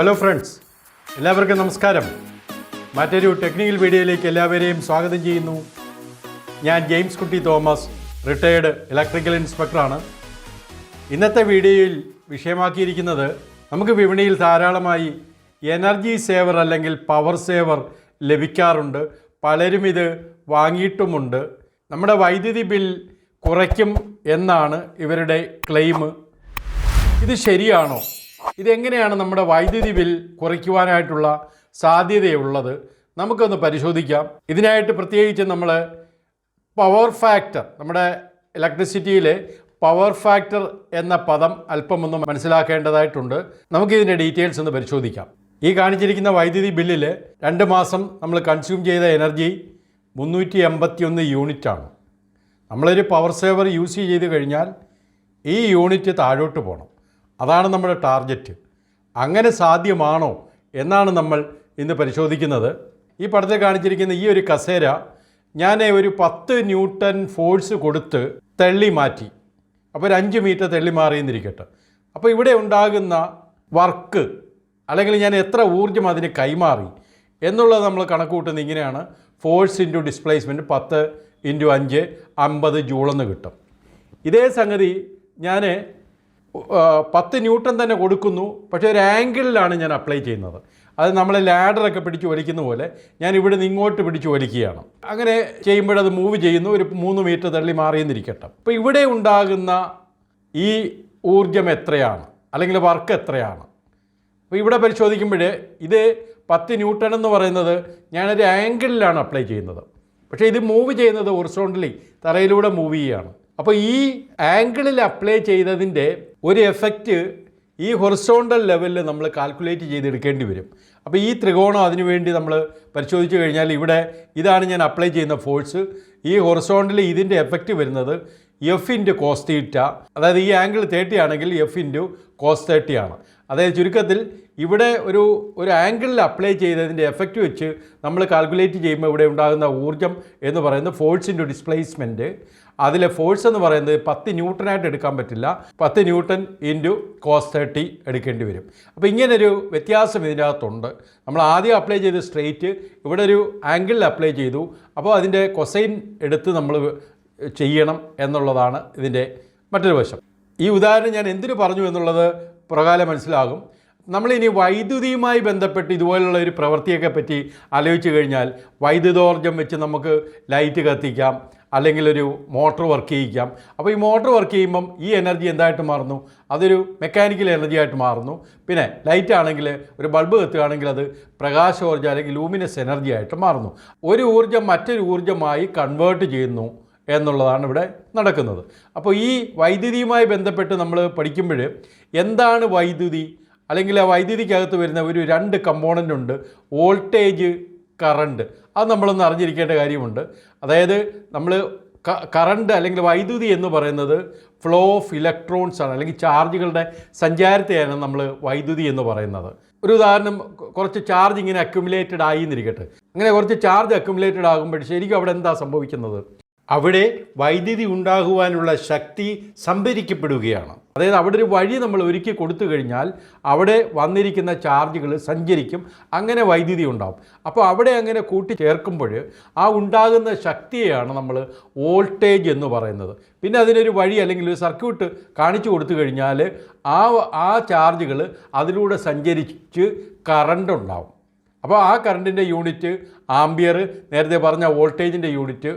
Hello friends എല്ലാവർക്കും നമസ്കാരം. മറ്റൊരു ടെക്നിക്കൽ വീഡിയോയിലേക്ക് എല്ലാവരെയും സ്വാഗതം ചെയ്യുന്നു. ഞാൻ ജെയിംസ് കുട്ടി തോമസ് റിട്ടയേർഡ് ഇലക്ട്രിക്കൽ ഇൻസ്പെക്ടറാണ് ഇന്നത്തെ വീഡിയോയിൽ വിഷയമാക്കിയിരിക്കുന്നത് നമുക്ക് വിപണിയിൽ ധാരാളമായി എനർജി സേവർ അല്ലെങ്കിൽ പവർ സേവർ ലഭിക്കാറുണ്ട്. പലരും ഇത് വാങ്ങിയിട്ടുമുണ്ട്. നമ്മുടെ വൈദ്യുതി ബിൽ കുറയ്ക്കും എന്നാണ് ഇവരുടെ ക്ലെയിം ഇത് ശരിയാണോ? ഇതെങ്ങനെയാണ് നമ്മുടെ വൈദ്യുതി ബിൽ കുറയ്ക്കുവാനായിട്ടുള്ള സാധ്യതയുള്ളത്? നമുക്കൊന്ന് പരിശോധിക്കാം. ഇതിനായിട്ട് പ്രത്യേകിച്ച് നമ്മൾ പവർ ഫാക്ടർ നമ്മുടെ ഇലക്ട്രിസിറ്റിയിലെ പവർ ഫാക്ടർ എന്ന പദം അല്പം ഒന്ന് മനസ്സിലാക്കേണ്ടതായിട്ടുണ്ട്. നമുക്കിതിന്റെ ഡീറ്റെയിൽസ് ഒന്ന് പരിശോധിക്കാം. ഈ കാണിച്ചിരിക്കുന്ന വൈദ്യുതി ബില്ലിൽ രണ്ട് മാസം നമ്മൾ കൺസ്യൂം ചെയ്ത എനർജി മുന്നൂറ്റി എൺപത്തിയൊന്ന് യൂണിറ്റാണ്. നമ്മളൊരു പവർ സേവർ യൂസ് ചെയ്ത് കഴിഞ്ഞാൽ ഈ യൂണിറ്റ് താഴോട്ട് പോകണം അതാണ് നമ്മുടെ ടാർഗറ്റ് അങ്ങനെ സാധ്യമാണോ എന്നാണ് നമ്മൾ ഇന്ന് പരിശോധിക്കുന്നത്. ഈ പടത്തിൽ കാണിച്ചിരിക്കുന്ന ഈ ഒരു കസേര ഞാൻ ഒരു പത്ത് ന്യൂട്ടൺ ഫോഴ്സ് കൊടുത്ത് തള്ളി മാറ്റി. അപ്പോൾ ഒരു അഞ്ച് മീറ്റർ തള്ളി മാറിയെന്നിരിക്കട്ടെ. അപ്പോൾ ഇവിടെ ഉണ്ടാകുന്ന വർക്ക് അല്ലെങ്കിൽ ഞാൻ എത്ര ഊർജം അതിന് കൈമാറി എന്നുള്ളത് നമ്മൾ കണക്ക് കൂട്ടുന്നത് ഇങ്ങനെയാണ്. ഫോഴ്സ് ഇന്റു ഡിസ്പ്ലേസ്മെന്റ് പത്ത് ഇന്റു അഞ്ച് അമ്പത് ജൂളെന്ന് കിട്ടും. ഇതേ സംഗതി ഞാൻ പത്ത് ന്യൂട്ടൺ തന്നെ കൊടുക്കുന്നു. പക്ഷേ ഒരു ആംഗിളിലാണ് ഞാൻ അപ്ലൈ ചെയ്യുന്നത്. അത് നമ്മൾ ലാഡറൊക്കെ പിടിച്ച് വലിക്കുന്ന പോലെ ഞാൻ ഇവിടെ നിന്ന് ഇങ്ങോട്ട് പിടിച്ച് വലിക്കുകയാണ്. അങ്ങനെ ചെയ്യുമ്പോഴത് മൂവ് ചെയ്യുന്നു. ഒരു മൂന്ന് മീറ്റർ തള്ളി മാറിയെന്നിരിക്കട്ടെ. അപ്പോൾ ഇവിടെ ഉണ്ടാകുന്ന ഈ ഊർജം എത്രയാണ്? അല്ലെങ്കിൽ വർക്ക് എത്രയാണ്? അപ്പോൾ ഇവിടെ പരിശോധിക്കുമ്പോൾ ഇത് പത്ത് ന്യൂട്ടൺ എന്ന് പറയുന്നത് ഞാനൊരു ആംഗിളിലാണ് അപ്ലൈ ചെയ്യുന്നത്. പക്ഷേ ഇത് മൂവ് ചെയ്യുന്നത് ഒറിസോണ്ടലി തറയിലൂടെ മൂവ് ചെയ്യുകയാണ്. അപ്പോൾ ഈ ആംഗിളിൽ അപ്ലൈ ചെയ്തതിന്റെ ഒരു എഫക്റ്റ് ഈ ഹൊറിസോണ്ടൽ ലെവലിൽ നമ്മൾ കാൽക്കുലേറ്റ് ചെയ്തെടുക്കേണ്ടി വരും. അപ്പോൾ ഈ ത്രികോണം അതിനുവേണ്ടി നമ്മൾ പരിശോധിച്ച് കഴിഞ്ഞാൽ ഇവിടെ ഇതാണ് ഞാൻ അപ്ലൈ ചെയ്യുന്ന ഫോഴ്സ് ഈ ഹൊറിസോണ്ടലി ഇതിന്റെ എഫക്റ്റ് വരുന്നത് എഫ് ഇന്റു കോസ് തീറ്റ അതായത് ഈ ആംഗിൾ തേർട്ടി ആണെങ്കിൽ എഫ് ഇന്റു കോസ് തേർട്ടി ആണ്. അതായത് ചുരുക്കത്തിൽ ഇവിടെ ഒരു ഒരു ആംഗിളിൽ അപ്ലൈ ചെയ്തതിന്റെ എഫക്റ്റ് വെച്ച് നമ്മൾ കാൽക്കുലേറ്റ് ചെയ്യുമ്പോൾ ഇവിടെ ഉണ്ടാകുന്ന ഊർജം എന്ന് പറയുന്നത് ഫോഴ്സിന്റെ ഡിസ്പ്ലേസ്മെന്റ് അതിലെ ഫോഴ്സ് എന്ന് പറയുന്നത് പത്ത് ന്യൂട്ടനായിട്ട് എടുക്കാൻ പറ്റില്ല. പത്ത് ന്യൂട്ടൺ ഇന്റു കോസ് തേർട്ടി എടുക്കേണ്ടി വരും. അപ്പോൾ ഇങ്ങനൊരു വ്യത്യാസം ഇതിനകത്തുണ്ട്. നമ്മൾ ആദ്യം അപ്ലൈ ചെയ്ത് സ്ട്രെയിറ്റ് ഇവിടെ ഒരു ആംഗിളിൽ അപ്ലൈ ചെയ്തു. അപ്പോൾ അതിന്റെ കൊസൈൻ എടുത്ത് നമ്മൾ ചെയ്യണം എന്നുള്ളതാണ് ഇതിന്റെ മറ്റൊരു വശം. ഈ ഉദാഹരണം ഞാൻ എന്തിനു പറഞ്ഞു എന്നുള്ളത് പ്രകാരം മനസ്സിലാകും. നമ്മളിനി വൈദ്യുതിയുമായി ബന്ധപ്പെട്ട് ഇതുപോലുള്ള ഒരു പ്രവൃത്തിയൊക്കെ പറ്റി ആലോചിച്ച് കഴിഞ്ഞാൽ വൈദ്യുതോർജം വെച്ച് നമുക്ക് ലൈറ്റ് കത്തിക്കാം. അല്ലെങ്കിൽ ഒരു മോട്ടോർ വർക്ക് ചെയ്യിക്കാം. അപ്പോൾ ഈ മോട്ടോർ വർക്ക് ചെയ്യുമ്പം ഈ എനർജി എന്തായിട്ട് മാറുന്നു? അതൊരു മെക്കാനിക്കൽ എനർജി ആയിട്ട് മാറുന്നു. പിന്നെ ലൈറ്റ് ആണെങ്കിൽ ഒരു ബൾബ് കത്തുകയാണെങ്കിൽ അത് പ്രകാശോർജം അല്ലെങ്കിൽ ലൂമിനസ് എനർജി ആയിട്ട് മാറുന്നു. ഒരു ഊർജം മറ്റൊരു ഊർജമായി കൺവേർട്ട് ചെയ്യുന്നു എന്നുള്ളതാണ് ഇവിടെ നടക്കുന്നത്. അപ്പോൾ ഈ വൈദ്യുതിയുമായി ബന്ധപ്പെട്ട് നമ്മൾ പഠിക്കുമ്പോൾ എന്താണ് വൈദ്യുതി? അല്ലെങ്കിൽ ആ വൈദ്യുതിക്കകത്ത് വരുന്ന ഒരു രണ്ട് കമ്പോണന്റ് ഉണ്ട്. വോൾട്ടേജ് കറണ്ട് അത് നമ്മളൊന്ന് അറിഞ്ഞിരിക്കേണ്ട കാര്യമുണ്ട്. അതായത് നമ്മൾ കറണ്ട് അല്ലെങ്കിൽ വൈദ്യുതി എന്ന് പറയുന്നത് ഫ്ലോ ഓഫ് ഇലക്ട്രോൺസ് ആണ് അല്ലെങ്കിൽ ചാർജുകളുടെ സഞ്ചാരത്തെയാണ് നമ്മൾ വൈദ്യുതി എന്ന് പറയുന്നത്. ഒരു ഉദാഹരണം കുറച്ച് ചാർജ് ഇങ്ങനെ അക്യുമുലേറ്റഡ് ആയി എന്നിരിക്കട്ടെ. അങ്ങനെ കുറച്ച് ചാർജ് അക്യുമുലേറ്റഡ് ആകുമ്പോൾ ശരിക്കും അവിടെ എന്താ സംഭവിക്കുന്നത്? അവിടെ വൈദ്യുതി ഉണ്ടാകുവാനുള്ള ശക്തി സംഭരിക്കപ്പെടുകയാണ്. അതായത് അവിടെ ഒരു വഴി നമ്മൾ ഒരുക്കി കൊടുത്തു കഴിഞ്ഞാൽ അവിടെ വന്നിരിക്കുന്ന ചാർജുകൾ സഞ്ചരിക്കും. അങ്ങനെ വൈദ്യുതി ഉണ്ടാവും. അപ്പോൾ അവിടെ അങ്ങനെ കൂട്ടി ചേർക്കുമ്പോൾ ആ ഉണ്ടാകുന്ന ശക്തിയെയാണ് നമ്മൾ വോൾട്ടേജ് എന്ന് പറയുന്നത്. പിന്നെ അതിനൊരു വഴി അല്ലെങ്കിൽ ഒരു സർക്യൂട്ട് കാണിച്ചു കൊടുത്തു കഴിഞ്ഞാൽ ആ ആ ചാർജുകൾ അതിലൂടെ സഞ്ചരിച്ച് കറണ്ട് ഉണ്ടാവും. അപ്പോൾ ആ കറണ്ടിന്റെ യൂണിറ്റ് ആംബിയർ നേരത്തെ പറഞ്ഞ വോൾട്ടേജിന്റെ യൂണിറ്റ്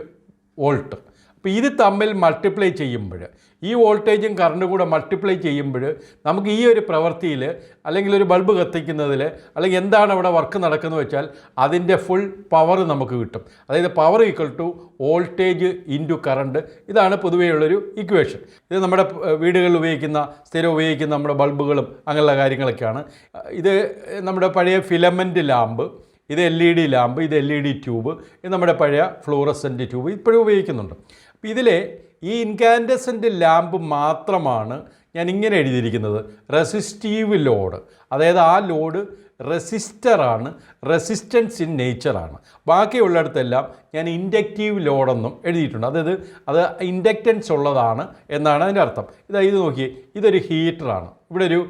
വോൾട്ട്. അപ്പോൾ ഇത് തമ്മിൽ മൾട്ടിപ്ലൈ ചെയ്യുമ്പോൾ ഈ വോൾട്ടേജും കറണ്ടും കൂടെ മൾട്ടിപ്ലൈ ചെയ്യുമ്പോൾ നമുക്ക് ഈ ഒരു പ്രവൃത്തിയിൽ അല്ലെങ്കിൽ ഒരു ബൾബ് കത്തിക്കുന്നതിൽ അല്ലെങ്കിൽ എന്താണ് അവിടെ വർക്ക് നടക്കുന്നത് വെച്ചാൽ അതിന്റെ ഫുൾ പവർ നമുക്ക് കിട്ടും. അതായത് power equal to voltage into current ഇതാണ് പൊതുവെയുള്ളൊരു ഇക്വേഷൻ ഇത് നമ്മുടെ വീടുകളിൽ ഉപയോഗിക്കുന്ന സ്ഥിരം ഉപയോഗിക്കുന്ന നമ്മുടെ ബൾബുകളും അങ്ങനെയുള്ള കാര്യങ്ങളൊക്കെയാണ്. ഇത് നമ്മുടെ പഴയ ഫിലമെന്റ് ലാമ്പ് ഇത് എൽ ഇ ഡി ലാമ്പ് ഇത് എൽ ഇ ഡി ട്യൂബ് ഇത് നമ്മുടെ പഴയ ഫ്ലൂറസെന്റ് ട്യൂബ് ഇപ്പോഴും ഉപയോഗിക്കുന്നുണ്ട്. അപ്പോൾ ഇതിലെ ഈ ഇൻകാൻഡസന്റ് ലാമ്പ് മാത്രമാണ് ഞാൻ ഇങ്ങനെ എഴുതിയിരിക്കുന്നത്. Resistive load. അതായത് ആ ലോഡ് റെസിസ്റ്ററാണ് റെസിസ്റ്റൻസ് ഇൻ നേച്ചറാണ്. ബാക്കിയുള്ളിടത്തെല്ലാം ഞാൻ ഇൻഡക്റ്റീവ് ലോഡെന്നും എഴുതിയിട്ടുണ്ട്. അതായത് അത് ഇൻഡക്റ്റൻസ് ഉള്ളതാണ് എന്നാണ് അതിന്റെ അർത്ഥം. ഇതാ ഇത് നോക്കി ഇതൊരു ഹീറ്ററാണ്. ഇവിടെ ഒരു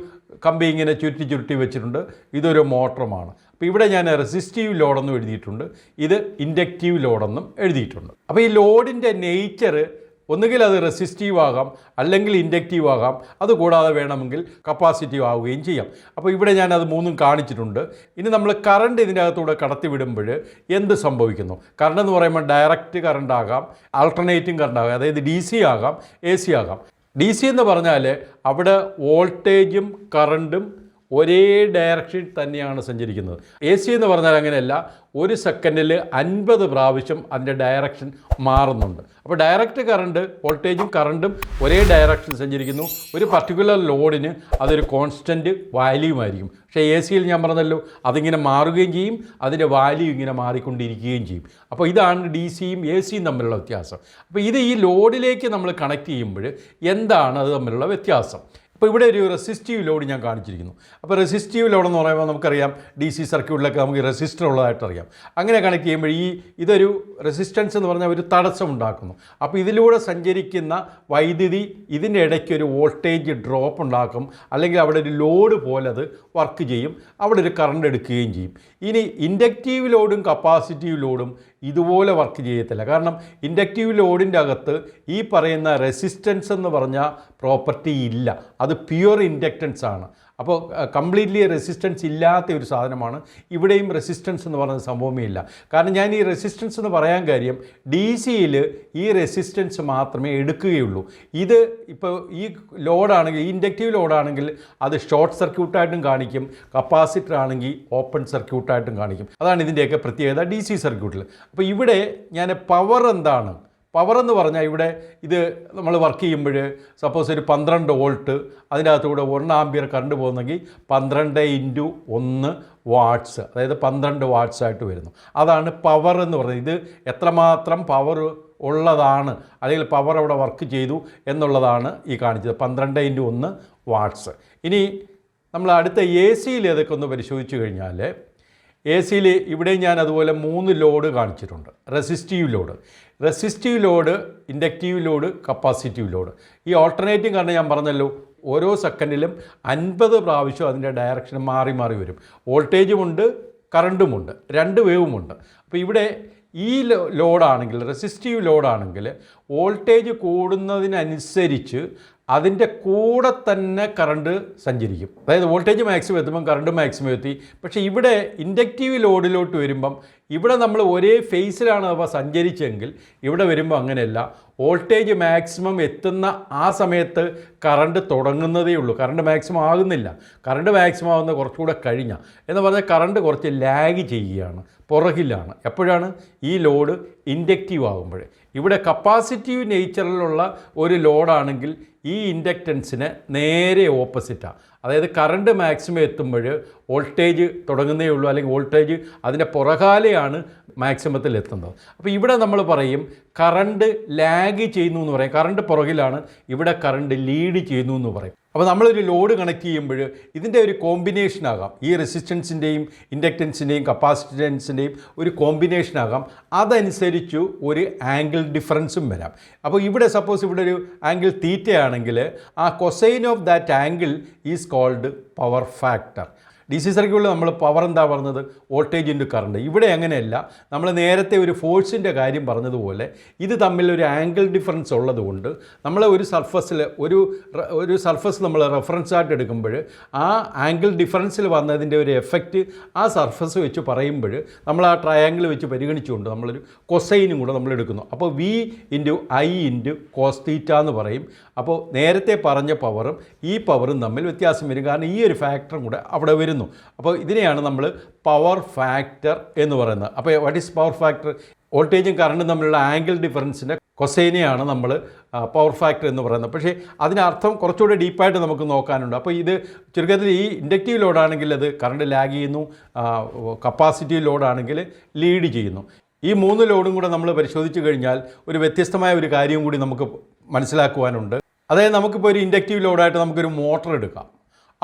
കമ്പി ഇങ്ങനെ ചുരുട്ടി ചുരുട്ടി വെച്ചിട്ടുണ്ട്. ഇതൊരു മോട്ടറുമാണ്. അപ്പോൾ ഇവിടെ ഞാൻ റെസിസ്റ്റീവ് ലോഡെന്നും എഴുതിയിട്ടുണ്ട്. ഇത് ഇൻഡക്റ്റീവ് ലോഡെന്നും എഴുതിയിട്ടുണ്ട്. അപ്പോൾ ഈ ലോഡിന്റെ നേച്ചർ ഒന്നുകിൽ അത് റെസിസ്റ്റീവ് ആകാം അല്ലെങ്കിൽ ഇൻഡക്റ്റീവ് ആകാം. അതുകൂടാതെ വേണമെങ്കിൽ കപ്പാസിറ്റീവ് ആവുകയും ചെയ്യാം. അപ്പോൾ ഇവിടെ ഞാൻ അത് മൂന്നും കാണിച്ചിട്ടുണ്ട്. ഇനി നമ്മൾ കറണ്ട് ഇതിന്റെ അകത്തൂടെ കടത്തി വിടുമ്പോൾ എന്ത് സംഭവിക്കുന്നു? കറണ്ട് എന്ന് പറയുമ്പോൾ ഡയറക്റ്റ് കറണ്ട് ആകാം ആൾട്ടർനേറ്റിംഗ് കറണ്ട് ആകാം. അതായത് ഡി സി ആകാം എ സി ആകാം. ഡി സി എന്ന് പറഞ്ഞാൽ അവിടെ വോൾട്ടേജും കറണ്ടും ഒരേ ഡയറക്ഷൻ തന്നെയാണ് സഞ്ചരിക്കുന്നത്. എ സി എന്ന് പറഞ്ഞാൽ അങ്ങനെയല്ല ഒരു സെക്കൻഡിൽ അൻപത് പ്രാവശ്യം അതിന്റെ ഡയറക്ഷൻ മാറുന്നുണ്ട്. അപ്പോൾ ഡയറക്റ്റ് കറണ്ട് വോൾട്ടേജും കറണ്ടും ഒരേ ഡയറക്ഷൻ സഞ്ചരിക്കുന്നു. ഒരു പർട്ടിക്കുലർ ലോഡിന് അതൊരു കോൺസ്റ്റന്റ് വാല്യൂമായിരിക്കും പക്ഷേ എ സിയിൽ ഞാൻ പറഞ്ഞല്ലോ അതിങ്ങനെ മാറുകയും ചെയ്യും അതിന്റെ വാല്യൂ ഇങ്ങനെ മാറിക്കൊണ്ടിരിക്കുകയും ചെയ്യും. അപ്പോൾ ഇതാണ് ഡി സിയും എ സിയും തമ്മിലുള്ള വ്യത്യാസം. അപ്പോൾ ഇത് ഈ ലോഡിലേക്ക് നമ്മൾ കണക്ട് ചെയ്യുമ്പോൾ എന്താണ് അത് തമ്മിലുള്ള വ്യത്യാസം? അപ്പോൾ ഇവിടെ ഒരു റെസിസ്റ്റീവ് ലോഡ് ഞാൻ കാണിച്ചിരിക്കുന്നു. അപ്പോൾ റെസിസ്റ്റീവ് ലോഡ് എന്ന് പറയുമ്പോൾ നമുക്കറിയാം ഡി സി സർക്യൂട്ടിലൊക്കെ നമുക്ക് റെസിസ്റ്റർ ഉള്ളതായിട്ട് അറിയാം അങ്ങനെ കണക്ട് ചെയ്യുമ്പോൾ ഈ ഇതൊരു റെസിസ്റ്റൻസ് എന്ന് പറഞ്ഞാൽ ഒരു തടസ്സം ഉണ്ടാക്കുന്നു. അപ്പോൾ ഇതിലൂടെ സഞ്ചരിക്കുന്ന വൈദ്യുതി ഇതിന്റെ ഇടയ്ക്ക് ഒരു വോൾട്ടേജ് ഡ്രോപ്പ് ഉണ്ടാക്കും. അല്ലെങ്കിൽ അവിടെ ഒരു ലോഡ് പോലെ അത് വർക്ക് ചെയ്യും. അവിടെ ഒരു കറണ്ട് എടുക്കുകയും ചെയ്യും. ഇനി ഇൻഡക്റ്റീവ് ലോഡും കപ്പാസിറ്റീവ് ലോഡും ഇതുപോലെ വർക്ക് ചെയ്യത്തില്ല. കാരണം ഇൻഡക്റ്റീവ് ലോഡിന്റെ അകത്ത് ഈ പറയുന്ന റെസിസ്റ്റൻസ് എന്ന് പറഞ്ഞ പ്രോപ്പർട്ടി ഇല്ല. അത് പ്യുവർ ഇൻഡക്റ്റൻസ് ആണ്. അപ്പോൾ കംപ്ലീറ്റ്ലി റെസിസ്റ്റൻസ് ഇല്ലാത്ത ഒരു സാധനമാണ്. ഇവിടെയും റെസിസ്റ്റൻസ് എന്ന് പറയുന്ന സംഭവമേ ഇല്ല. കാരണം ഞാൻ ഈ റെസിസ്റ്റൻസ് എന്ന് പറയാൻ കാര്യം ഡി സിയിൽ ഈ റെസിസ്റ്റൻസ് മാത്രമേ എടുക്കുകയുള്ളൂ. ഇത് ഇപ്പോൾ ഈ ലോഡാണെങ്കിൽ ഇൻഡക്റ്റീവ് ലോഡാണെങ്കിൽ അത് ഷോർട്ട് സർക്യൂട്ടായിട്ടും കാണിക്കും. കപ്പാസിറ്റർ ആണെങ്കിൽ ഓപ്പൺ സർക്യൂട്ടായിട്ടും കാണിക്കും. അതാണ് ഇതിന്റെയൊക്കെ പ്രത്യേകത ഡി സി സർക്യൂട്ടിൽ അപ്പോൾ ഇവിടെ ഞാൻ പവർ എന്താണ്? പവർ എന്ന് പറഞ്ഞാൽ ഇവിടെ ഇത് നമ്മൾ വർക്ക് ചെയ്യുമ്പോൾ സപ്പോസ് ഒരു പന്ത്രണ്ട് വോൾട്ട് അതിനകത്തൂടെ ഒന്ന് ആംബിയർ കറണ്ട് പോകുന്നെങ്കിൽ പന്ത്രണ്ട് ഇന്റു ഒന്ന് വാട്ട്സ് അതായത് പന്ത്രണ്ട് വാട്ട്സ് ആയിട്ട് വരുന്നു. അതാണ് പവർ എന്ന് പറയുന്നത്. ഇത് എത്രമാത്രം പവർ ഉള്ളതാണ് അല്ലെങ്കിൽ പവർ അവിടെ വർക്ക് ചെയ്തു എന്നുള്ളതാണ് ഈ കാണിച്ചത്. പന്ത്രണ്ട് ഇന്റു ഒന്ന് വാട്ട്സ് ഇനി നമ്മൾ അടുത്ത എ സിയിൽ ഇതൊക്കെ ഒന്ന് പരിശോധിച്ച് കഴിഞ്ഞാൽ എ സിയിൽ ഇവിടെ ഞാൻ അതുപോലെ മൂന്ന് ലോഡ് കാണിച്ചിട്ടുണ്ട്. Resistive load. Resistive load inductive load capacitive load. ഈ ഓൾട്ടർനേറ്റീവ് കാരണം ഞാൻ പറഞ്ഞല്ലോ ഓരോ സെക്കൻഡിലും അൻപത് പ്രാവശ്യം അതിന്റെ ഡയറക്ഷൻ മാറി മാറി വരും. വോൾട്ടേജുമുണ്ട് കറണ്ടുമുണ്ട് രണ്ട് വേവുമുണ്ട് അപ്പോൾ ഇവിടെ ഈ ലോഡാണെങ്കിൽ റെസിസ്റ്റീവ് ലോഡാണെങ്കിൽ വോൾട്ടേജ് കൂടുന്നതിനനുസരിച്ച് അതിന്റെ കൂടെ തന്നെ കറണ്ട് സഞ്ചരിക്കും. അതായത് വോൾട്ടേജ് മാക്സിമം എത്തുമ്പം കറണ്ട് മാക്സിമം എത്തി. പക്ഷേ ഇവിടെ ഇൻഡക്റ്റീവ് ലോഡിലോട്ട് വരുമ്പം ഇവിടെ നമ്മൾ ഒരേ ഫേസിലാണ് അവ സഞ്ചരിച്ചെങ്കിൽ ഇവിടെ വരുമ്പോൾ അങ്ങനെയല്ല. വോൾട്ടേജ് മാക്സിമം എത്തുന്ന ആ സമയത്ത് കറണ്ട് തുടങ്ങുന്നതേ ഉള്ളൂ. കറണ്ട് മാക്സിമം ആകുന്നില്ല. കറണ്ട് മാക്സിമം ആകുന്ന കുറച്ചുകൂടെ കഴിഞ്ഞ. എന്ന് പറഞ്ഞാൽ കറണ്ട് കുറച്ച് ലാഗ് ചെയ്യുകയാണ്. പുറകിലാണ്. എപ്പോഴാണ്? ഈ ലോഡ് ഇൻഡക്റ്റീവ് ആകുമ്പോൾ ഇവിടെ കപ്പാസിറ്റീവ് നേച്ചറിലുള്ള ഒരു ലോഡാണെങ്കിൽ ഈ ഇൻഡക്റ്റൻസിന് നേരെ ഓപ്പോസിറ്റാണ് അതായത് കറണ്ട് മാക്സിമം എത്തുമ്പോൾ വോൾട്ടേജ് തുടങ്ങുന്നേ ഉള്ളൂ അല്ലെങ്കിൽ വോൾട്ടേജ് അതിന്റെ പുറകാലെയാണ് മാക്സിമത്തിൽ എത്തുന്നത്. അപ്പോൾ ഇവിടെ നമ്മൾ പറയും കറണ്ട് ലാഗ് ചെയ്യുന്നു എന്ന് പറയും. കറണ്ട് പുറകിലാണ് ഇവിടെ കറണ്ട് ലീഡ് ചെയ്യുന്നു എന്ന് പറയും. അപ്പോൾ നമ്മളൊരു ലോഡ് കണക്ട് ചെയ്യുമ്പോൾ ഇതിന്റെ ഒരു കോമ്പിനേഷൻ ആകാം. ഈ റെസിസ്റ്റൻസിന്റെയും ഇൻഡക്റ്റൻസിന്റെയും കപ്പാസിറ്റൻസിന്റെയും ഒരു കോമ്പിനേഷൻ ആകാം. അതനുസരിച്ച് ഒരു ആംഗിൾ ഡിഫറൻസും വരാം. അപ്പോൾ ഇവിടെ സപ്പോസ് ഇവിടെ ഒരു ആംഗിൾ തീറ്റയാണെങ്കിൽ ആ cosine of that angle is called power factor D C സർക്യൂട്ടിൽ നമ്മൾ പവർ എന്താ പറഞ്ഞത്? വോൾട്ടേജ് ഇന്റു കറണ്ട് ഇവിടെ അങ്ങനെയല്ല. നമ്മൾ നേരത്തെ ഒരു ഫോഴ്സിന്റെ കാര്യം പറഞ്ഞതുപോലെ ഇത് തമ്മിൽ ഒരു ആംഗിൾ ഡിഫറൻസ് ഉള്ളതുകൊണ്ട് നമ്മൾ ഒരു സർഫസിൽ ഒരു ഒരു സർഫസ് നമ്മൾ റെഫറൻസ് ആയിട്ട് എടുക്കുമ്പോൾ ആ ആംഗിൾ ഡിഫറൻസിൽ വന്നതിന്റെ ഒരു എഫക്റ്റ് ആ സർഫസ് വെച്ച് പറയുമ്പോൾ നമ്മൾ ആ ട്രയാംഗിൾ വെച്ച് പരിഗണിച്ചുകൊണ്ട് നമ്മളൊരു കൊസൈനും കൂടെ നമ്മൾ എടുക്കുന്നു. അപ്പോൾ V into I into cos theta എന്ന് പറയും. അപ്പോൾ നേരത്തെ പറഞ്ഞ പവറും ഈ പവറും തമ്മിൽ വ്യത്യാസം വരും. കാരണം ഈ ഒരു ഫാക്ടറും കൂടെ അവിടെ വരുന്നു അപ്പോൾ ഇതിനെയാണ് നമ്മൾ പവർ ഫാക്ടർ എന്ന് പറയുന്നത്. അപ്പോൾ വാട്ട് ഈസ് പവർ ഫാക്ടർ വോൾട്ടേജും കറണ്ടും തമ്മിലുള്ള ആംഗിൾ ഡിഫറൻസിന്റെ കൊസൈനെയാണ് നമ്മൾ പവർ ഫാക്ടർ എന്ന് പറയുന്നത്. പക്ഷേ അതിനർത്ഥം കുറച്ചുകൂടി ഡീപ്പായിട്ട് നമുക്ക് നോക്കാനുണ്ട്. അപ്പോൾ ഇത് ചുരുക്കത്തിൽ ഈ ഇൻഡക്റ്റീവ് ലോഡാണെങ്കിൽ അത് കറണ്ട് ലാഗ് ചെയ്യുന്നു കപ്പാസിറ്റീവ് ലോഡാണെങ്കിൽ ലീഡ് ചെയ്യുന്നു. ഈ മൂന്ന് ലോഡും കൂടെ നമ്മൾ പരിശോധിച്ച് കഴിഞ്ഞാൽ ഒരു വ്യത്യസ്തമായ ഒരു കാര്യം കൂടി നമുക്ക് മനസ്സിലാക്കുവാനുണ്ട്. അതായത് നമുക്കിപ്പോൾ ഒരു ഇൻഡക്റ്റീവ് ലോഡായിട്ട് നമുക്കൊരു മോട്ടർ എടുക്കാം.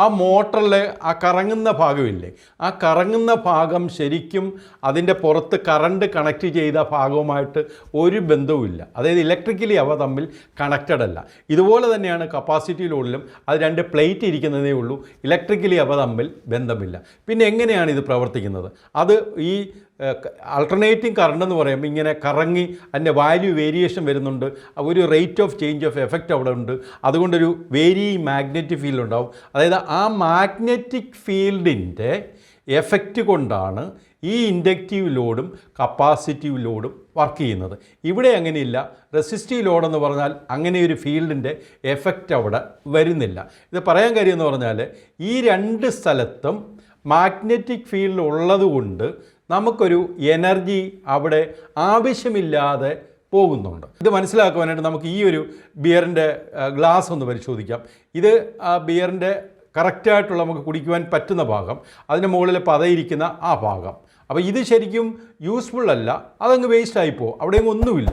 ആ മോട്ടറിലെ ആ കറങ്ങുന്ന ഭാഗമില്ലേ? ആ കറങ്ങുന്ന ഭാഗം ശരിക്കും അതിന്റെ പുറത്ത് കറണ്ട് കണക്ട് ചെയ്ത ഭാഗവുമായിട്ട് ഒരു ബന്ധവുമില്ല. അതായത് ഇലക്ട്രിക്കലി അവ തമ്മിൽ കണക്റ്റഡ് അല്ല. ഇതുപോലെ തന്നെയാണ് കപ്പാസിറ്റി ലോഡിലും അത് രണ്ട് പ്ലേറ്റ് ഇരിക്കുന്നതേ ഉള്ളൂ. ഇലക്ട്രിക്കലി അവ തമ്മിൽ ബന്ധമില്ല. പിന്നെ എങ്ങനെയാണ് ഇത് പ്രവർത്തിക്കുന്നത്? അത് ഈ ആൾട്ടർനേറ്റിംഗ് കറണ്ട് എന്ന് പറയുമ്പോൾ ഇങ്ങനെ കറങ്ങി അതിന്റെ വാല്യൂ വേരിയേഷൻ വരുന്നുണ്ട്. ഒരു rate of change of effect അവിടെ ഉണ്ട്. അതുകൊണ്ടൊരു വേരി മാഗ്നറ്റിക് ഫീൽഡ് ഉണ്ടാവും. അതായത് ആ മാഗ്നറ്റിക് ഫീൽഡിന്റെ എഫക്റ്റ് കൊണ്ടാണ് ഈ ഇൻഡക്റ്റീവ് ലോഡും കപ്പാസിറ്റീവ് ലോഡും വർക്ക് ചെയ്യുന്നത്. ഇവിടെ അങ്ങനെയില്ല. റെസിസ്റ്റീവ് ലോഡെന്ന് പറഞ്ഞാൽ അങ്ങനെ ഒരു ഫീൽഡിന്റെ എഫക്റ്റ് അവിടെ വരുന്നില്ല. ഇത് പറയാൻ കാര്യമെന്ന് പറഞ്ഞാൽ ഈ രണ്ട് സ്ഥലത്തും മാഗ്നറ്റിക് ഫീൽഡ് ഉള്ളതുകൊണ്ട് നമുക്കൊരു എനർജി അവിടെ ആവശ്യമില്ലാതെ പോകുന്നുണ്ട്. ഇത് മനസ്സിലാക്കുവാനായിട്ട് നമുക്ക് ഈ ഒരു ബിയറിന്റെ ഗ്ലാസ് ഒന്ന് പരിശോധിക്കാം. ഇത് ആ ബിയറിന്റെ കറക്റ്റായിട്ടുള്ള നമുക്ക് കുടിക്കുവാൻ പറ്റുന്ന ഭാഗം അതിന് മുകളിൽ പതയിരിക്കുന്ന ആ ഭാഗം. അപ്പോൾ ഇത് ശരിക്കും യൂസ്ഫുൾ അല്ല അതങ്ങ് വേസ്റ്റ് ആയിപ്പോവും അവിടെയെങ്കിലും ഒന്നുമില്ല.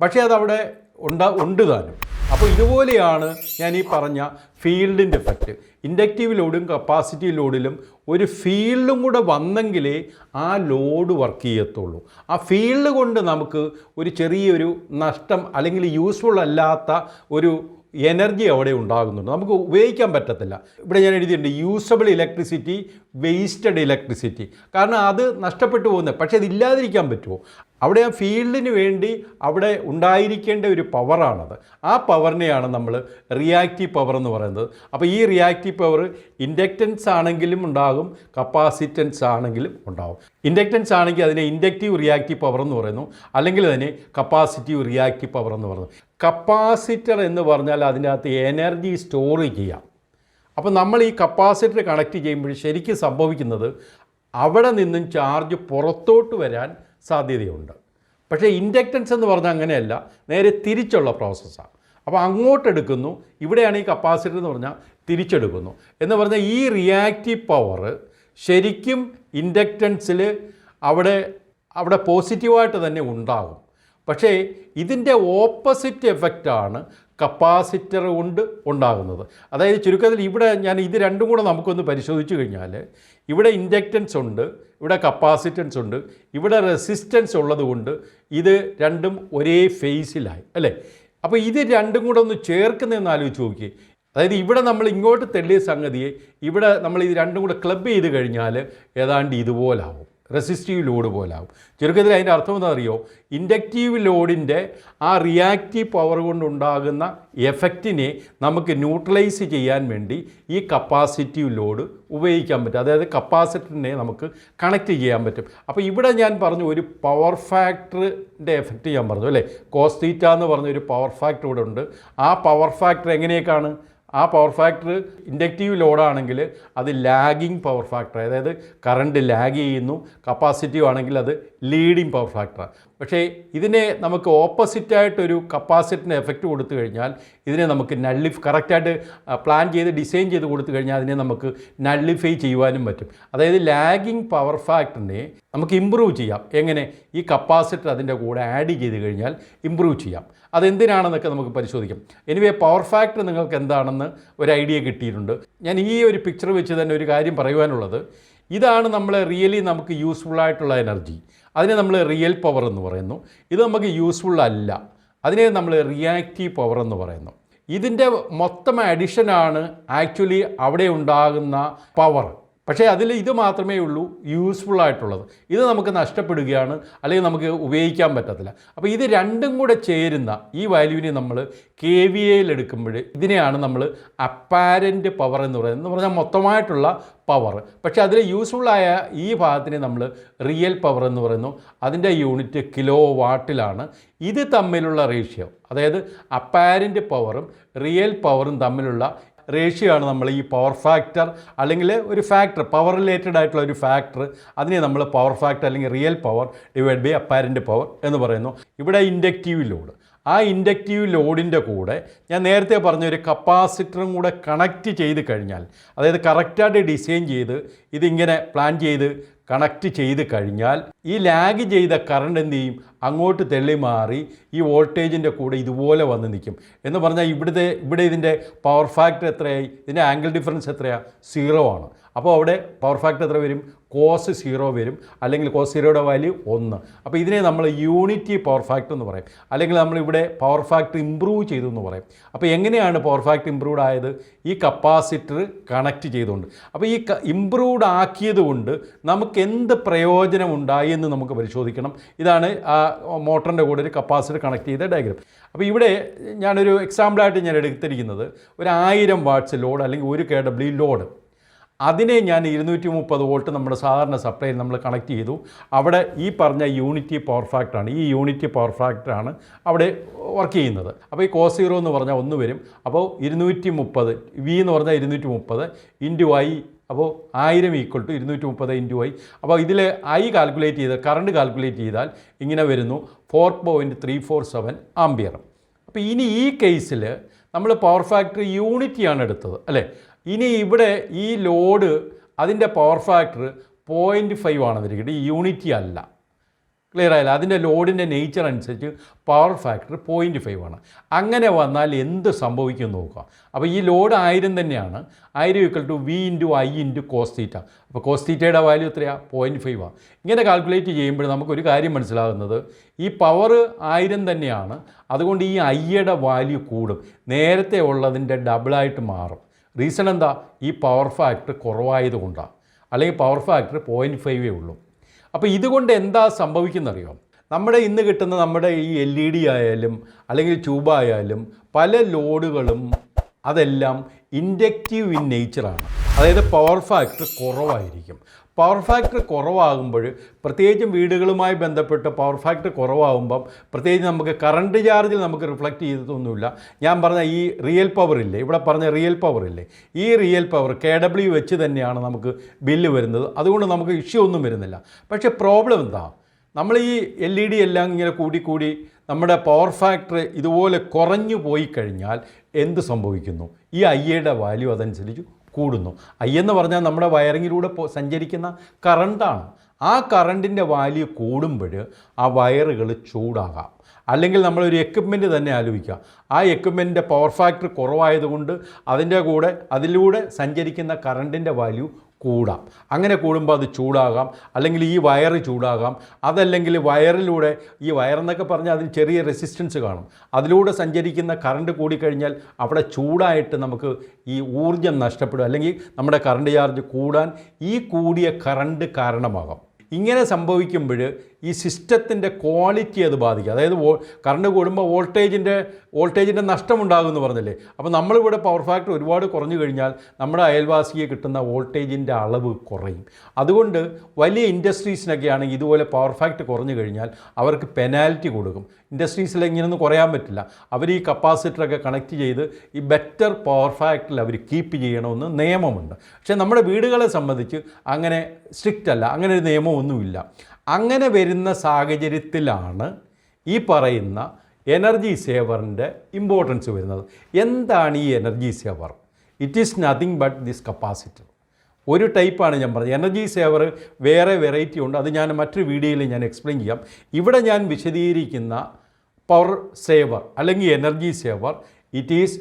പക്ഷേ അതവിടെ ഉണ്ടാ ഉണ്ട് താനും. അപ്പോൾ ഇതുപോലെയാണ് ഞാൻ ഈ പറഞ്ഞ ഫീൽഡിന്റെ എഫക്റ്റ് ഇൻഡക്റ്റീവ് ലോഡും കപ്പാസിറ്റി ലോഡിലും ഒരു ഫീൽഡും കൂടെ വന്നെങ്കിലേ ആ ലോഡ് വർക്ക് ചെയ്യത്തുള്ളൂ. ആ ഫീൽഡ് കൊണ്ട് നമുക്ക് ഒരു ചെറിയൊരു നഷ്ടം അല്ലെങ്കിൽ യൂസ്ഫുൾ അല്ലാത്ത ഒരു എനർജി അവിടെ ഉണ്ടാകുന്നുണ്ട്. നമുക്ക് ഉപയോഗിക്കാൻ പറ്റത്തില്ല. ഇവിടെ ഞാൻ എഴുതിയിട്ടുണ്ട് യൂസബിൾ ഇലക്ട്രിസിറ്റി വേസ്റ്റഡ് ഇലക്ട്രിസിറ്റി കാരണം അത് നഷ്ടപ്പെട്ടു പോകുന്നത്. പക്ഷേ അത് ഇല്ലാതിരിക്കാൻ പറ്റുമോ? അവിടെ ആ ഫീൽഡിന് വേണ്ടി അവിടെ ഉണ്ടായിരിക്കേണ്ട ഒരു പവറാണത്. ആ പവറിനെയാണ് നമ്മൾ റിയാക്റ്റീവ് പവർ എന്ന് പറയുന്നത്. അപ്പോൾ ഈ റിയാക്റ്റീവ് പവർ ഇൻഡക്റ്റൻസ് ആണെങ്കിലും ഉണ്ടാകും കപ്പാസിറ്റൻസ് ആണെങ്കിലും ഉണ്ടാകും. ഇൻഡക്റ്റൻസ് ആണെങ്കിൽ അതിനെ ഇൻഡക്റ്റീവ് റിയാക്റ്റീവ് പവർ എന്ന് പറയുന്നു. അല്ലെങ്കിൽ അതിനെ കപ്പാസിറ്റീവ് റിയാക്റ്റീവ് പവർ എന്ന് പറയുന്നു. കപ്പാസിറ്റർ എന്ന് പറഞ്ഞാൽ അതിനകത്ത് എനർജി സ്റ്റോർ ചെയ്യാം. അപ്പോൾ നമ്മൾ ഈ കപ്പാസിറ്റർ കണക്ട് ചെയ്യുമ്പോൾ ശരിക്കും സംഭവിക്കുന്നത് അവിടെ നിന്നും ചാർജ് പുറത്തോട്ട് വരാൻ സാധ്യതയുണ്ട്. പക്ഷേ ഇൻഡക്റ്റൻസ് എന്ന് പറഞ്ഞാൽ അങ്ങനെയല്ല നേരെ തിരിച്ചുള്ള പ്രോസസ്സാണ്. അപ്പോൾ അങ്ങോട്ട് എടുക്കുന്നു ഇവിടെയാണ് ഈ കപ്പാസിറ്റർ എന്ന് പറഞ്ഞാൽ തിരിച്ചെടുക്കുന്നു. എന്ന് പറഞ്ഞാൽ ഈ റിയാക്റ്റീവ് പവർ ശരിക്കും ഇൻഡക്റ്റൻസിൽ അവിടെ അവിടെ പോസിറ്റീവായിട്ട് തന്നെ ഉണ്ടാകും പക്ഷേ ഇതിന്റെ ഓപ്പോസിറ്റ് എഫക്റ്റാണ് കപ്പാസിറ്റർ കൊണ്ട് ഉണ്ടാകുന്നത്. അതായത് ചുരുക്കത്തിൽ ഇവിടെ ഞാൻ ഇത് രണ്ടും കൂടെ നമുക്കൊന്ന് പരിശോധിച്ചു കഴിഞ്ഞാൽ ഇവിടെ ഇൻഡക്റ്റൻസ് ഉണ്ട് ഇവിടെ കപ്പാസിറ്റൻസ് ഉണ്ട് ഇവിടെ റെസിസ്റ്റൻസ് ഉള്ളതുകൊണ്ട് ഇത് രണ്ടും ഒരേ ഫേസിലായി അല്ലേ? അപ്പോൾ ഇത് രണ്ടും കൂടെ ഒന്ന് ചേർക്കുന്നതെന്ന് ആലോചിച്ച് നോക്കി അതായത് ഇവിടെ നമ്മൾ ഇങ്ങോട്ട് തെള്ളിയ സംഗതിയെ ഇവിടെ നമ്മൾ ഇത് രണ്ടും കൂടെ ക്ലബ് ചെയ്ത് കഴിഞ്ഞാൽ ഏതാണ്ട് ഇതുപോലാവും. Resistive load പോലാവും. ചുരുക്കത്തിൽ അതിന്റെ അർത്ഥം അറിയോ? ഇൻഡക്റ്റീവ് ലോഡിന്റെ ആ റിയാക്റ്റീവ് പവർ കൊണ്ടുണ്ടാകുന്ന എഫക്റ്റിനെ നമുക്ക് ന്യൂട്രലൈസ് ചെയ്യാൻ വേണ്ടി ഈ കപ്പാസിറ്റീവ് ലോഡ് ഉപയോഗിക്കാൻ പറ്റും. അതായത് കപ്പാസിറ്ററിനെ നമുക്ക് കണക്ട് ചെയ്യാൻ പറ്റും. അപ്പോൾ ഇവിടെ ഞാൻ പറഞ്ഞു ഒരു പവർ ഫാക്ടറിന്റെ എഫക്റ്റ് ഞാൻ പറഞ്ഞു അല്ലേ? കോസ്റ്റീറ്റ എന്ന് പറഞ്ഞൊരു പവർ ഫാക്ടർ ഇവിടെ ഉണ്ട്. ആ പവർ ഫാക്ടർ എങ്ങനെയൊക്കെയാണ്? ആ പവർ ഫാക്ടർ ഇൻഡക്റ്റീവ് ലോഡാണെങ്കിൽ അത് ലാഗിങ് പവർ ഫാക്ടർ അതായത് കറണ്ട് ലാഗ് ചെയ്യുന്നു. കപ്പാസിറ്റീവ് ആണെങ്കിൽ അത് ലീഡിങ് പവർ ഫാക്ടറാണ് പക്ഷേ ഇതിനെ നമുക്ക് ഓപ്പോസിറ്റായിട്ടൊരു കപ്പാസിറ്റിന് എഫക്റ്റ് കൊടുത്തു കഴിഞ്ഞാൽ ഇതിനെ നമുക്ക് നള്ളിഫ് കറക്റ്റായിട്ട് പ്ലാൻ ചെയ്ത് ഡിസൈൻ ചെയ്ത് കൊടുത്തു കഴിഞ്ഞാൽ അതിനെ നമുക്ക് നള്ളിഫൈ ചെയ്യുവാനും പറ്റും. അതായത് ലാഗിങ് പവർ ഫാക്ടറിനെ നമുക്ക് ഇമ്പ്രൂവ് ചെയ്യാം. എങ്ങനെ? ഈ കപ്പാസിറ്റർ അതിന്റെ കൂടെ ആഡ് ചെയ്ത് കഴിഞ്ഞാൽ ഇമ്പ്രൂവ് ചെയ്യാം. അതെന്തിനാണെന്നൊക്കെ നമുക്ക് പരിശോധിക്കാം. എനിവേ പവർ ഫാക്ടർ നിങ്ങൾക്ക് എന്താണെന്ന് ഒരു ഐഡിയ കിട്ടിയിട്ടുണ്ട്. ഞാൻ ഈ ഒരു പിക്ചർ വെച്ച് തന്നെ ഒരു കാര്യം പറയുവാനുള്ളത്. ഇതാണ് നമ്മൾ റിയലി നമുക്ക് യൂസ്ഫുൾ ആയിട്ടുള്ള എനർജി അതിനെ നമ്മൾ റിയൽ പവർ എന്ന് പറയുന്നു. ഇത് നമുക്ക് യൂസ്ഫുൾ അല്ല. അതിനെ നമ്മൾ റിയാക്റ്റീവ് പവർ എന്ന് പറയുന്നു. ഇതിന്റെ മൊത്തം അഡിഷനാണ് ആക്ച്വലി അവിടെ ഉണ്ടാകുന്ന പവർ പക്ഷേ അതിൽ ഇത് മാത്രമേ ഉള്ളൂ യൂസ്ഫുൾ ആയിട്ടുള്ളത്. ഇത് നമുക്ക് നഷ്ടപ്പെടുകയാണ് അല്ലെങ്കിൽ നമുക്ക് ഉപയോഗിക്കാൻ പറ്റത്തില്ല. അപ്പോൾ ഇത് രണ്ടും കൂടെ ചേരുന്ന ഈ വാല്യൂവിനെ നമ്മൾ കെ വി എയിൽ എടുക്കുമ്പോൾ ഇതിനെയാണ് നമ്മൾ അപ്പാരന്റ് പവർ എന്ന് പറയുന്നത്. എന്ന് പറഞ്ഞാൽ മൊത്തമായിട്ടുള്ള പവർ പക്ഷേ അതിൽ ആയ ഈ ഭാഗത്തിനെ നമ്മൾ റിയൽ പവർ എന്ന് പറയുന്നു. അതിന്റെ യൂണിറ്റ് കിലോ വാട്ടിലാണ് ഇത് തമ്മിലുള്ള റേഷ്യോ അതായത് അപ്പാരന്റ് പവറും റിയൽ പവറും തമ്മിലുള്ള റേഷ്യോ ആണ് നമ്മൾ ഈ പവർ ഫാക്ടർ അല്ലെങ്കിൽ ഒരു ഫാക്ടർ പവർ റിലേറ്റഡ് ആയിട്ടുള്ള ഒരു ഫാക്ടർ അതിനെ നമ്മൾ പവർ ഫാക്ടർ അല്ലെങ്കിൽ real power divide by apparent power എന്ന് പറയുന്നു. ഇവിടെ ഇൻഡക്റ്റീവ് ലോഡ് ആ ഇൻഡക്റ്റീവ് ലോഡിന്റെ കൂടെ ഞാൻ നേരത്തെ പറഞ്ഞ ഒരു കപ്പാസിറ്ററും കൂടെ കണക്റ്റ് ചെയ്ത് കഴിഞ്ഞാൽ അതായത് കറക്റ്റായിട്ട് ഡിസൈൻ ചെയ്ത് ഇതിങ്ങനെ പ്ലാൻ ചെയ്ത് കണക്റ്റ് ചെയ്ത് കഴിഞ്ഞാൽ ഈ ലാഗ് ചെയ്ത കറണ്ട് എന്ത് ചെയ്യും? അങ്ങോട്ട് തെള്ളി മാറി ഈ വോൾട്ടേജിന്റെ കൂടെ ഇതുപോലെ വന്ന് നിൽക്കും. എന്ന് പറഞ്ഞാൽ ഇവിടുത്തെ ഇവിടെ ഇതിന്റെ പവർ ഫാക്ടർ എത്രയായി? ഇതിന്റെ ആംഗിൾ ഡിഫറൻസ് എത്രയാണ് സീറോ ആണ്. അപ്പോൾ അവിടെ പവർ ഫാക്ടർ എത്ര വരും? കോസ് സീറോ വരും. അല്ലെങ്കിൽ കോസ് സീറോയുടെ വാല്യൂ ഒന്ന്. അപ്പോൾ ഇതിനെ നമ്മൾ യൂണിറ്റി പവർ ഫാക്ടർ എന്ന് പറയും. അല്ലെങ്കിൽ നമ്മളിവിടെ പവർ ഫാക്ടർ ഇമ്പ്രൂവ് ചെയ്തു എന്ന് പറയും. അപ്പോൾ എങ്ങനെയാണ് പവർ ഫാക്ടർ ഇമ്പ്രൂവ്ഡ് ആയത്? ഈ കപ്പാസിറ്റർ കണക്ട് ചെയ്തുകൊണ്ട്. അപ്പോൾ ഈ ഇമ്പ്രൂവ്ഡ് ആക്കിയത് കൊണ്ട് നമുക്ക് എന്ത് പ്രയോജനം ഉണ്ടായി എന്ന് നമുക്ക് പരിശോധിക്കണം. ഇതാണ് ആ മോട്ടറിന്റെ കൂടെ ഒരു കപ്പാസിറ്റർ കണക്ട് ചെയ്ത ഡയഗ്രാം അപ്പോൾ ഇവിടെ ഞാനൊരു എക്സാമ്പിളായിട്ട് ഞാൻ എടുത്തിരിക്കുന്നത് ഒരു ആയിരം വാട്ട്സ് ലോഡ് അല്ലെങ്കിൽ ഒരു കെ ഡബ്ല്യു ലോഡ് അതിനെ ഞാൻ ഇരുന്നൂറ്റി മുപ്പത് വോൾട്ട് നമ്മുടെ സാധാരണ സപ്ലൈയിൽ നമ്മൾ കണക്ട് ചെയ്തു. അവിടെ ഈ പറഞ്ഞ യൂണിറ്റി പവർ ഫാക്ടറാണ് ഈ യൂണിറ്റി പവർ ഫാക്ടറാണ് അവിടെ വർക്ക് ചെയ്യുന്നത്. അപ്പോൾ ഈ കോസ് സീറോ എന്ന് പറഞ്ഞാൽ ഒന്ന് വരും. അപ്പോൾ ഇരുന്നൂറ്റി മുപ്പത് വി എന്ന് പറഞ്ഞാൽ ഇരുന്നൂറ്റി മുപ്പത് ഇന്റു ഐ അപ്പോൾ ആയിരം ഈക്വൽ ടു ഇരുന്നൂറ്റി മുപ്പത് ഇന്റു ഐ അപ്പോൾ ഇതിൽ ഐ കാൽക്കുലേറ്റ് ചെയ്ത് കറണ്ട് കാൽക്കുലേറ്റ് ചെയ്താൽ ഇങ്ങനെ വരുന്നു four point three four seven ampere അപ്പോൾ ഇനി ഈ കേസിൽ നമ്മൾ പവർ ഫാക്ടർ യൂണിറ്റിയാണ് എടുത്തത് അല്ലേ? ഇനി ഇവിടെ ഈ ലോഡ് അതിന്റെ പവർ ഫാക്ടർ പോയിന്റ് ഫൈവ് ഈ യൂണിറ്റി അല്ല. ക്ലിയർ ആയില്ല. അതിന്റെ ലോഡിന്റെ നേച്ചർ അനുസരിച്ച് പവർ ഫാക്ടർ പോയിന്റ് ഫൈവ് ആണ്. അങ്ങനെ വന്നാൽ എന്ത് സംഭവിക്കും നോക്കുക അപ്പോൾ ഈ ലോഡ് ആയിരം തന്നെയാണ്. ആയിരം equal to V into I into cos theta അപ്പോൾ കോസ്റ്റീറ്റയുടെ വാല്യൂ എത്രയാണ് പോയിന്റ് ഫൈവ് ആണ് ഇങ്ങനെ കാൽക്കുലേറ്റ് ചെയ്യുമ്പോൾ നമുക്കൊരു കാര്യം മനസ്സിലാകുന്നത്. ഈ പവർ ആയിരം തന്നെയാണ്. അതുകൊണ്ട് ഈ ഐയുടെ വാല്യൂ കൂടും. നേരത്തെ ഉള്ളതിന്റെ ഡബിളായിട്ട് മാറും. റീസൺ എന്താ? ഈ പവർ ഫാക്ടർ കുറവായതുകൊണ്ടാണ്. അല്ലെങ്കിൽ പവർ ഫാക്ടർ പോയിന്റ് ഫൈവേ ഉള്ളൂ. അപ്പോൾ ഇതുകൊണ്ട് എന്താ സംഭവിക്കുന്നറിയോ? നമ്മുടെ ഇന്ന് കിട്ടുന്ന നമ്മുടെ ഈ എൽ ഇ ഡി ആയാലും അല്ലെങ്കിൽ ട്യൂബായാലും പല ലോഡുകളും അതെല്ലാം ഇൻഡക്റ്റീവ് ഇൻ നേച്ചറാണ്. അതായത് പവർ ഫാക്ടർ കുറവായിരിക്കും. പവർ ഫാക്ടർ കുറവാകുമ്പോൾ പ്രത്യേകിച്ചും വീടുകളുമായി ബന്ധപ്പെട്ട് പവർ ഫാക്ടർ കുറവാകുമ്പം പ്രത്യേകിച്ച് നമുക്ക് കറണ്ട് ചാർജിൽ നമുക്ക് റിഫ്ലക്റ്റ് ചെയ്തിട്ടൊന്നുമില്ല. ഞാൻ പറഞ്ഞ ഈ റിയൽ പവർ ഇല്ലേ? ഇവിടെ പറഞ്ഞ റിയൽ പവർ ഇല്ലേ? ഈ റിയൽ പവർ കെ ഡബ്ല്യു വെച്ച് തന്നെയാണ് നമുക്ക് ബില്ല് വരുന്നത്. അതുകൊണ്ട് നമുക്ക് ഇഷ്യൂ ഒന്നും വരുന്നില്ല. പക്ഷേ പ്രോബ്ലം എന്താ? നമ്മൾ ഈ എൽ ഇ ഡി എല്ലാം ഇങ്ങനെ കൂടി കൂടി നമ്മുടെ പവർ ഫാക്ടർ ഇതുപോലെ കുറഞ്ഞു പോയി കഴിഞ്ഞാൽ എന്ത് സംഭവിക്കുന്നു? ഈ ഐ എയുടെ വാല്യൂ അതനുസരിച്ച് കൂടുന്നു. ഐ എന്ന് പറഞ്ഞാൽ നമ്മുടെ വയറിങ്ങിലൂടെ സഞ്ചരിക്കുന്ന കറണ്ടാണ്. ആ കറണ്ടിന്റെ വാല്യൂ കൂടുമ്പോൾ ആ വയറുകൾ ചൂടാകാം. അല്ലെങ്കിൽ നമ്മളൊരു എക്യുപ്മെന്റ് തന്നെ ആലോചിക്കുക. ആ എക്യുപ്മെന്റിന്റെ പവർ ഫാക്ടർ കുറവായതുകൊണ്ട് അതിന്റെ കൂടെ അതിലൂടെ സഞ്ചരിക്കുന്ന കറണ്ടിന്റെ വാല്യൂ കൂടാം. അങ്ങനെ കൂടുമ്പോൾ അത് ചൂടാകാം. അല്ലെങ്കിൽ ഈ വയറ് ചൂടാകാം. അതല്ലെങ്കിൽ വയറിലൂടെ ഈ വയറെന്നൊക്കെ പറഞ്ഞാൽ അതിന് ചെറിയ റെസിസ്റ്റൻസ് കാണും. അതിലൂടെ സഞ്ചരിക്കുന്ന കറണ്ട് കൂടിക്കഴിഞ്ഞാൽ അവിടെ ചൂടായിട്ട് നമുക്ക് ഈ ഊർജം നഷ്ടപ്പെടും. അല്ലെങ്കിൽ നമ്മുടെ കറണ്ട് ചാർജ് കൂടാൻ ഈ കൂടിയ കറണ്ട് കാരണമാകാം. ഇങ്ങനെ സംഭവിക്കുമ്പോൾ ഈ സിസ്റ്റത്തിന്റെ ക്വാളിറ്റി അത് ബാധിക്കും. അതായത് വോ കറണ്ട് കൂടുമ്പോൾ വോൾട്ടേജിന്റെ വോൾട്ടേജിന്റെ നഷ്ടമുണ്ടാകും എന്ന് പറഞ്ഞില്ലേ? അപ്പോൾ നമ്മളിവിടെ പവർ ഫാക്ടർ ഒരുപാട് കുറഞ്ഞു കഴിഞ്ഞാൽ നമ്മുടെ അയൽവാസിയെ കിട്ടുന്ന വോൾട്ടേജിന്റെ അളവ് കുറയും. അതുകൊണ്ട് വലിയ ഇൻഡസ്ട്രീസിനൊക്കെ ആണെങ്കിൽ ഇതുപോലെ പവർ ഫാക്ടർ കുറഞ്ഞു കഴിഞ്ഞാൽ അവർക്ക് പെനാൽറ്റി കൊടുക്കും. ഇൻഡസ്ട്രീസിൽ ഇങ്ങനെയൊന്നും കുറയാൻ പറ്റില്ല. അവർ ഈ കപ്പാസിറ്ററൊക്കെ കണക്ട് ചെയ്ത് ഈ ബെറ്റർ പവർ ഫാക്ടറിൽ അവർ കീപ്പ് ചെയ്യണമെന്ന് നിയമമുണ്ട്. പക്ഷേ നമ്മുടെ വീടുകളെ സംബന്ധിച്ച് അങ്ങനെ സ്ട്രിക്റ്റ് അല്ല അങ്ങനെ ഒരു നിയമമൊന്നുമില്ല. അങ്ങനെ വരുന്ന സാഹചര്യത്തിലാണ് ഈ പറയുന്ന എനർജി സേവറിന്റെ ഇമ്പോർട്ടൻസ് വരുന്നത്. എന്താണ് ഈ energy saver it is nothing but this capacitor ഒരു ടൈപ്പാണ് ഞാൻ പറഞ്ഞത്. എനർജി സേവർ വേറെ വെറൈറ്റി ഉണ്ട്. അത് ഞാൻ മറ്റൊരു വീഡിയോയിൽ ഞാൻ എക്സ്പ്ലെയിൻ ചെയ്യാം. ഇവിടെ ഞാൻ വിശദീകരിക്കുന്ന പവർ സേവർ അല്ലെങ്കിൽ energy saver it is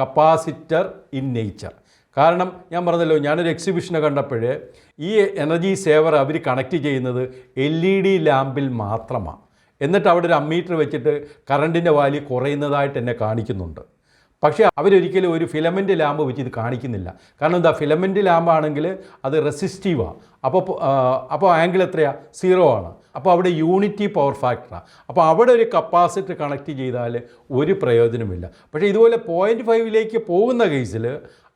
capacitor in nature കാരണം ഞാൻ പറഞ്ഞല്ലോ ഞാനൊരു എക്സിബിഷനെ കണ്ടപ്പോൾ ഈ എനർജി സേവർ അവർ കണക്ട് ചെയ്യുന്നത് എൽ ഇ ഡി ലാമ്പിൽ മാത്രമാണ് എന്നിട്ട് അവിടെ ഒരു അമ്മീറ്റർ വെച്ചിട്ട് കറണ്ടിന്റെ വാല്യൂ കുറയുന്നതായിട്ട് എന്നെ കാണിക്കുന്നുണ്ട്. പക്ഷേ അവരൊരിക്കലും ഒരു ഫിലമെന്റ് ലാമ്പ് വെച്ച് ഇത് കാണിക്കുന്നില്ല. കാരണം എന്താ ഫിലമെന്റ് ലാമ്പാണെങ്കിൽ അത് റെസിസ്റ്റീവാണ് അപ്പോൾ അപ്പോൾ ആംഗിൾ എത്രയാണ് സീറോ ആണ്. അപ്പോൾ അവിടെ യൂണിറ്റി പവർ ഫാക്ടറാണ് അപ്പോൾ അവിടെ ഒരു കപ്പാസിറ്റർ കണക്ട് ചെയ്താൽ ഒരു പ്രയോജനമില്ല. പക്ഷേ ഇതുപോലെ പോയിന്റ് ഫൈവിലേക്ക് പോകുന്ന കേസിൽ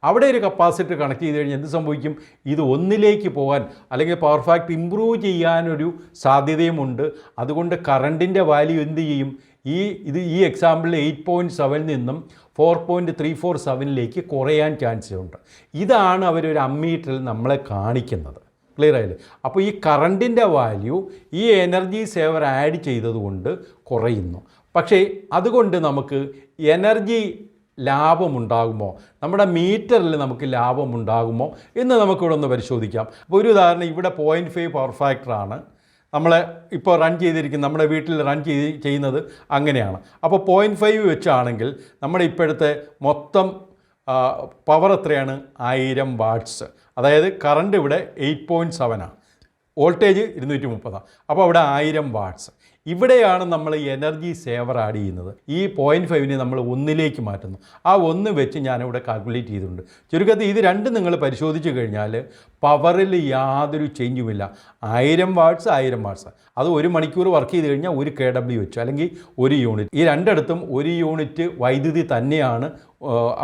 അവിടെ ഒരു കപ്പാസിറ്റർ കണക്ട് ചെയ്ത് കഴിഞ്ഞാൽ എന്ത് സംഭവിക്കും? ഇത് ഒന്നിലേക്ക് പോകാൻ അല്ലെങ്കിൽ പവർ ഫാക്ടർ ഇമ്പ്രൂവ് ചെയ്യാനൊരു സാധ്യതയുമുണ്ട്. അതുകൊണ്ട് കറണ്ടിന്റെ വാല്യൂ എന്ത് ചെയ്യും? ഈ ഇത് ഈ എക്സാമ്പിളിൽ എയ്റ്റ് പോയിന്റ് സെവനിൽ നിന്നും ഫോർ പോയിന്റ് ത്രീ ഫോർ സെവനിലേക്ക് കുറയാൻ ചാൻസ് ഉണ്ട്. ഇതാണ് അവരൊരു അമ്മീറ്ററിൽ നമ്മളെ കാണിക്കുന്നത്. ക്ലിയർ ആയില്ലേ? അപ്പോൾ ഈ കറണ്ടിന്റെ വാല്യൂ ഈ എനർജി സേവർ ആഡ് ചെയ്തതുകൊണ്ട് കുറയുന്നു. പക്ഷേ അതുകൊണ്ട് നമുക്ക് എനർജി ലാഭമുണ്ടാകുമോ നമ്മുടെ മീറ്ററിൽ നമുക്ക് ലാഭമുണ്ടാകുമോ എന്ന് നമുക്കിവിടെ ഒന്ന് പരിശോധിക്കാം. അപ്പോൾ ഒരു ഉദാഹരണം ഇവിടെ പോയിന്റ് ഫൈവ് പവർ ഫാക്ടറാണ് നമ്മൾ ഇപ്പോൾ റൺ ചെയ്തിരിക്കുന്ന നമ്മുടെ വീട്ടിൽ റൺ ചെയ്ത് ചെയ്യുന്നത് അങ്ങനെയാണ്. അപ്പോൾ പോയിന്റ് ഫൈവ് വെച്ചാണെങ്കിൽ നമ്മുടെ ഇപ്പോഴത്തെ മൊത്തം പവർ എത്രയാണ്? ആയിരം വാട്ട്സ് അതായത് കറണ്ട് ഇവിടെ എയ്റ്റ് പോയിന്റ് സെവനാണ് വോൾട്ടേജ് ഇരുന്നൂറ്റി മുപ്പതാണ് അപ്പോൾ അവിടെ ആയിരം വാട്ട്സ് ഇവിടെയാണ് നമ്മൾ എനർജി സേവർ ആഡ് ചെയ്യുന്നത്. ഈ പോയിന്റ് ഫൈവിനെ നമ്മൾ ഒന്നിലേക്ക് മാറ്റുന്നു. ആ ഒന്ന് വെച്ച് ഞാനിവിടെ കാൽക്കുലേറ്റ് ചെയ്തിട്ടുണ്ട്. ചുരുക്കത്തിൽ ഇത് രണ്ടും നിങ്ങൾ പരിശോധിച്ച് കഴിഞ്ഞാൽ പവറിൽ യാതൊരു ചേഞ്ചുമില്ല ആയിരം വാട്ട്സ് ആയിരം വാട്ട്സ് അത് ഒരു മണിക്കൂർ വർക്ക് ചെയ്ത് കഴിഞ്ഞാൽ ഒരു കെ ഡബ്ല്യു വെച്ചു. അല്ലെങ്കിൽ ഒരു യൂണിറ്റ് ഈ രണ്ടിടത്തും ഒരു യൂണിറ്റ് വൈദ്യുതി തന്നെയാണ്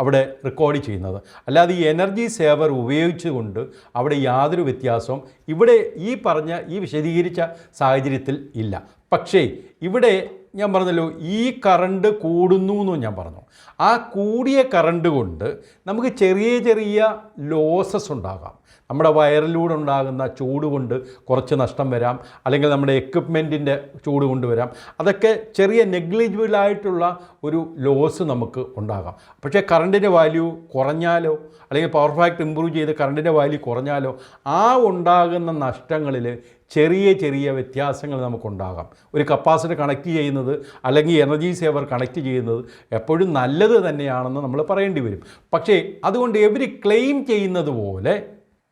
അവിടെ റെക്കോർഡ് ചെയ്യുന്നത്. അല്ലാതെ ഈ എനർജി സേവർ ഉപയോഗിച്ചുകൊണ്ട് അവിടെ യാതൊരു വ്യത്യാസവും ഇവിടെ ഈ പറഞ്ഞ ഈ വിശദീകരിച്ച സാഹചര്യത്തിൽ ഇല്ല. പക്ഷേ ഇവിടെ ഞാൻ പറഞ്ഞല്ലോ ഈ കറണ്ട് കൂടുന്നു എന്ന് ഞാൻ പറഞ്ഞു. ആ കൂടിയ കറണ്ട് കൊണ്ട് നമുക്ക് ചെറിയ ചെറിയ ലോസസ് ഉണ്ടാകാം. നമ്മുടെ വയറിലൂടെ ഉണ്ടാകുന്ന ചൂട് കൊണ്ട് കുറച്ച് നഷ്ടം വരാം. അല്ലെങ്കിൽ നമ്മുടെ എക്വിപ്മെന്റിന്റെ ചൂട് കൊണ്ടുവരാം അതൊക്കെ ചെറിയ നെഗ്ലിജിബിളായിട്ടുള്ള ഒരു ലോസ് നമുക്ക് ഉണ്ടാകാം. പക്ഷേ കറണ്ടിന്റെ വാല്യൂ കുറഞ്ഞാലോ അല്ലെങ്കിൽ പവർ ഫാക്ടർ ഇമ്പ്രൂവ് ചെയ്ത് കറണ്ടിന്റെ വാല്യൂ കുറഞ്ഞാലോ ആ ഉണ്ടാകുന്ന നഷ്ടങ്ങളിൽ ചെറിയ ചെറിയ വ്യത്യാസങ്ങൾ നമുക്കുണ്ടാകാം. ഒരു കപ്പാസിറ്റർ കണക്ട് ചെയ്യുന്നത് അല്ലെങ്കിൽ എനർജി സേവർ കണക്ട് ചെയ്യുന്നത് എപ്പോഴും നല്ലത് തന്നെയാണെന്ന് നമ്മൾ പറയേണ്ടി വരും. പക്ഷേ അതുകൊണ്ട് എവർ ക്ലെയിം ചെയ്യുന്നത് പോലെ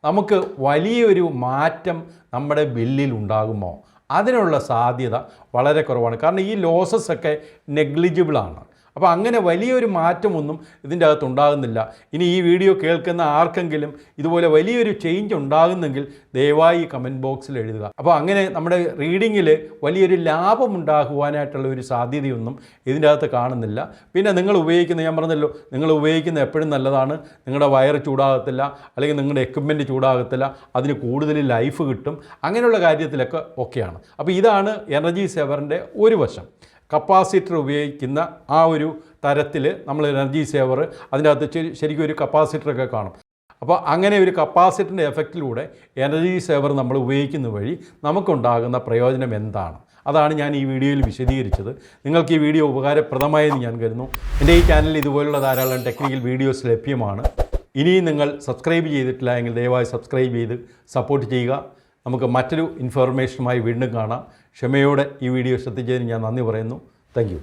നമുക്ക് വലിയൊരു മാറ്റം നമ്മുടെ ബില്ലിൽ ഉണ്ടാകുമോ? അതിനുള്ള സാധ്യത വളരെ കുറവാണ്. കാരണം ഈ ലോസസ് ഒക്കെ നെഗ്ലിജിബിളാണ് അപ്പോൾ അങ്ങനെ വലിയൊരു മാറ്റമൊന്നും ഇതിന്റെ അകത്ത് ഉണ്ടാകുന്നില്ല. ഇനി ഈ വീഡിയോ കേൾക്കുന്ന ആർക്കെങ്കിലും ഇതുപോലെ വലിയൊരു ചേഞ്ച് ഉണ്ടാകുന്നെങ്കിൽ ദയവായി കമന്റ് ബോക്സിൽ എഴുതുക. അപ്പോൾ അങ്ങനെ നമ്മുടെ റീഡിങ്ങിൽ വലിയൊരു ലാഭം ഉണ്ടാകുവാനായിട്ടുള്ള ഒരു സാധ്യതയൊന്നും ഇതിന്റെ അകത്ത് കാണുന്നില്ല. പിന്നെ നിങ്ങൾ ഉപയോഗിക്കുന്ന ഞാൻ പറഞ്ഞല്ലോ നിങ്ങൾ ഉപയോഗിക്കുന്ന എപ്പോഴും നല്ലതാണ്. നിങ്ങളുടെ വയറ് ചൂടാകത്തില്ല അല്ലെങ്കിൽ നിങ്ങളുടെ എക്വിപ്മെന്റ് ചൂടാകത്തില്ല അതിന് കൂടുതൽ ലൈഫ് കിട്ടും. അങ്ങനെയുള്ള കാര്യത്തിലൊക്കെ ഓക്കെയാണ് അപ്പോൾ ഇതാണ് എനർജി സെവറിന്റെ ഒരു വശം. കപ്പാസിറ്റർ ഉപയോഗിക്കുന്ന ആ ഒരു തരത്തിൽ നമ്മൾ എനർജി സേവർ അതിന്റെ അകത്ത് ശരിക്കും ഒരു കപ്പാസിറ്ററൊക്കെ കാണും. അപ്പോൾ അങ്ങനെ ഒരു കപ്പാസിറ്ററിന്റെ എഫക്റ്റിലൂടെ എനർജി സേവർ നമ്മൾ ഉപയോഗിക്കുന്ന വഴി നമുക്കുണ്ടാകുന്ന പ്രയോജനം എന്താണ്? അതാണ് ഞാൻ ഈ വീഡിയോയിൽ വിശദീകരിച്ചത്. നിങ്ങൾക്ക് ഈ വീഡിയോ ഉപകാരപ്രദമായെന്ന് ഞാൻ കരുതുന്നു. എന്റെ ഈ ചാനലിൽ ഇതുപോലുള്ള ധാരാളം ടെക്നിക്കൽ വീഡിയോസ് ലഭ്യമാണ്. ഇനിയും നിങ്ങൾ സബ്സ്ക്രൈബ് ചെയ്തിട്ടില്ല എങ്കിൽ ദയവായി സബ്സ്ക്രൈബ് ചെയ്ത് സപ്പോർട്ട് ചെയ്യുക. നമുക്ക് മറ്റൊരു ഇൻഫർമേഷനുമായി വീണ്ടും കാണാം. ക്ഷമയോടെ ഈ വീഡിയോ ശ്രദ്ധിച്ചതിന് ഞാൻ നന്ദി പറയുന്നു. താങ്ക്